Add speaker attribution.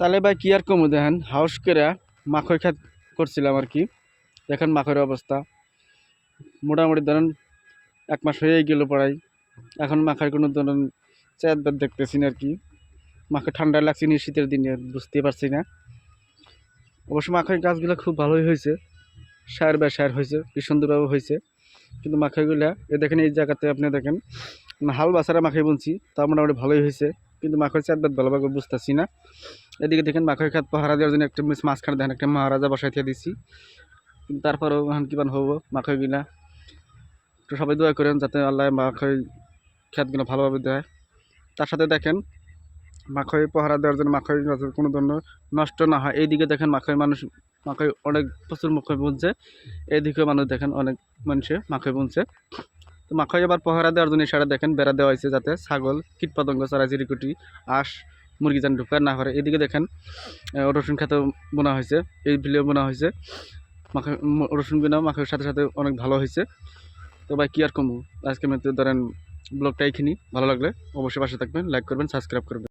Speaker 1: তাহলে ভাই কি আর কমু দেখেন হাউস করে মাখই খাত করছিলাম আর কি। দেখেন মাখের অবস্থা। মোটামুটি ধরেন এক মাস হয়ে গেল পড়াই এখন মাখার কোনো ধরেন চেয়ার বেদ দেখতেছি না আর কি। মাখে ঠান্ডা লাগছে নি শীতের দিনে বুঝতে পারছি না। অবশ্য মাখাই গাছগুলো খুব ভালোই হয়েছে। সার বা সার হয়েছে কি সুন্দরভাবে হয়েছে। কিন্তু মাখাইগুলা এ দেখেন এই জায়গাতে আপনি দেখেন, হাল বাসারা মাখাই বুনছি, তা মোটামুটি ভালোই হয়েছে। কিন্তু মাখের চার বেদ ভালোভাবে বুঝতেছি না। এদিকে দেখেন মাখের খাত পাহারা দেওয়ার জন্য একটা মাঝখানে দেখেন একটা মহারাজা বসাই দিয়ে দিছি। কিন্তু তারপরেও এখন কিমান হব মাখইগুলা তো সবাই দোয়া করেন যাতে আল্লাহ মাখই খেতগুলো ভালোভাবে দেয়। তার সাথে দেখেন মাখই পাহারা দেওয়ার জন্য মাখই কোনো ধরনের নষ্ট না হয়। এইদিকে দেখেন মাখই মানুষ মাখই অনেক প্রচুর মাখই বুনছে। এইদিকে মানুষ দেখেন অনেক মানুষে মাখই বুনছে। তো মাখাই আবার পহরা দেওয়ার জন্য সেটা দেখেন, বেড়া দেওয়া হয়েছে যাতে ছাগল, কীটপতঙ্গ চারা জিরিকুটি আঁশ, মুরগি যেন ঢুকার না করে এদিকে দেখেন রসুন খেতে বোনা হয়েছে, এই ভিলেও বোনা হয়েছে। মাখা রসুন বিনা মাখের সাথে সাথে অনেক ভালো হয়েছে। তো ভাই, কি আর কমু? আজকে আমি ধরেন, ব্লগটা এইখানি ভালো লাগলে অবশ্যই পাশে থাকবেন লাইক করবেন সাবস্ক্রাইব করবেন।